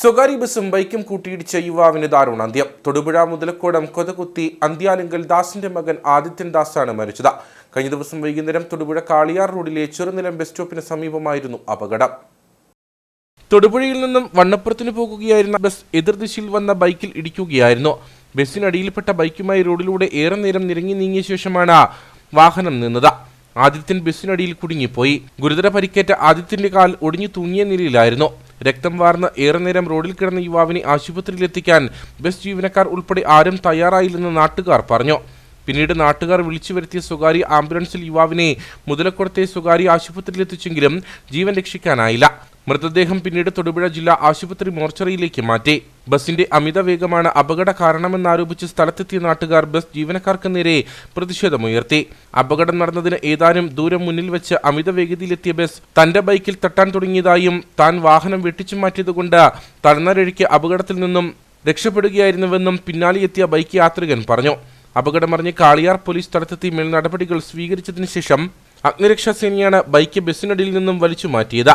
സ്വകാര്യ ബസും ബൈക്കും കൂട്ടിയിടിച്ച യുവാവിന് ദാരുണാന്ത്യം തൊടുപുഴ മുതലക്കോടം കൊതകുത്തി അന്ത്യാലിങ്കൽ ദാസിന്റെ മകൻ ആദിത്യൻ ദാസാണ് മരിച്ചത്. കഴിഞ്ഞ ദിവസം വൈകുന്നേരം തൊടുപുഴ കാളിയാർ റോഡിലെ ചെറുനിലം ബസ് സ്റ്റോപ്പിന് സമീപമായിരുന്നു അപകടം. തൊടുപുഴയിൽ നിന്നും വണ്ണപ്പുറത്തിന് പോകുകയായിരുന്ന ബസ് എതിർദിശയിൽ വന്ന ബൈക്കിൽ ഇടിക്കുകയായിരുന്നു. ബസ്സിനടിയിൽപ്പെട്ട ബൈക്കുമായി റോഡിലൂടെ ഏറെ നേരം നിരങ്ങി നീങ്ങിയ ശേഷമാണ് വാഹനം നിന്നത്. ആദിത്യൻ ബസ്സിനടിയിൽ കുടുങ്ങിപ്പോയി. ഗുരുതര പരിക്കേറ്റ ആദിത്യന്റെ കാൽ ഒടിഞ്ഞു തൂങ്ങിയ നിലയിലായിരുന്നു. രക്തം വാർന്ന് ഏറെ നേരം റോഡിൽ കിടന്ന യുവാവിനെ ആശുപത്രിയിലെത്തിക്കാൻ ബസ് ജീവനക്കാർ ഉൾപ്പെടെ ആരും തയ്യാറായില്ലെന്ന് നാട്ടുകാർ പറഞ്ഞു പിന്നീട് നാട്ടുകാർ വിളിച്ചു വരുത്തിയ സ്വകാര്യ ആംബുലൻസിൽ യുവാവിനെ മുതലക്കുളത്തെ സ്വകാര്യ ആശുപത്രിയിലെത്തിച്ചെങ്കിലും ജീവൻ രക്ഷിക്കാനായില്ല. മൃതദേഹം പിന്നീട് തൊടുപുഴ ജില്ലാ ആശുപത്രി മോർച്ചറിയിലേക്ക് മാറ്റി. ബസിന്റെ അമിത വേഗമാണ് അപകട കാരണമെന്നാരോപിച്ച് സ്ഥലത്തെത്തിയ നാട്ടുകാർ ബസ് ജീവനക്കാർക്ക് നേരെ പ്രതിഷേധമുയർത്തി. അപകടം നടന്നതിന് ഏതാനും ദൂരം മുന്നിൽ വെച്ച് അമിത വേഗതയിലെത്തിയ ബസ് തന്റെ ബൈക്കിൽ തട്ടാൻ തുടങ്ങിയതായും താൻ വാഹനം വെട്ടിച്ചു മാറ്റിയതുകൊണ്ട് തളർന്നരഴിക്ക് അപകടത്തിൽ നിന്നും രക്ഷപ്പെടുകയായിരുന്നുവെന്നും പിന്നാലെ എത്തിയ ബൈക്ക് യാത്രികൻ പറഞ്ഞു. അപകടമറിഞ്ഞ് കാളിയാർ പോലീസ് സ്ഥലത്തെത്തി മേൽ നടപടികൾ സ്വീകരിച്ചതിന് ശേഷം അഗ്നിരക്ഷാ സേനയാണ് ബൈക്ക് ബസ്സിനടിയിൽ നിന്നും വലിച്ചു മാറ്റിയത്.